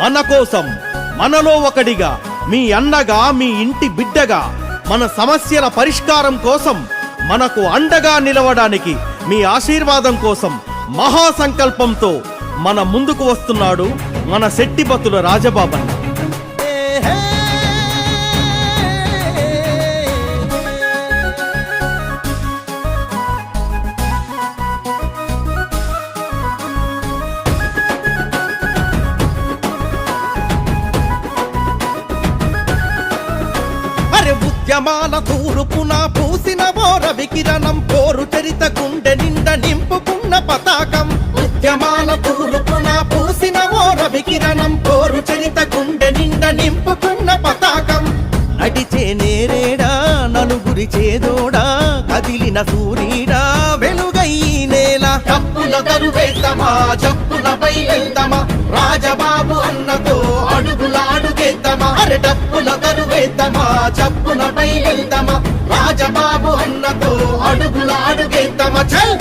మన కోసం మనలో ఒకడిగా మీ అన్నగా మీ ఇంటి బిడ్డగా మన సమస్యల పరిష్కారం కోసం మనకు అండగా నిలవడానికి మీ ఆశీర్వాదం కోసం మహాసంకల్పంతో మన ముందుకు వస్తున్నాడు మన శెట్టిబతుల రాజబాబన్న. అరే ఉద్యమాల తూరుపున పూసిన ఓర వికిరణం పోరు చరిత గుండె నిండ నింపుకున్న పతాకం. ఉద్యమాల తూరుపున పూసిన ఓర వికిరణం పోరు చరిత గుండె నిండ నింపుకున్న పతాకం. నడిచే నేరేడా నలుగురి చేదోడా కదిలిన సూర్యుడా వెలుగై నేల. తప్పుల తరువేద్దామా జప్పుల వెళ్తమా రాజబాబు అన్నతో మరి డప్పుల తరువేద్దామా చప్పుల పై వెళ్దామా రాజబాబు అన్నతో అడుగులాడుగేద్దామా చల్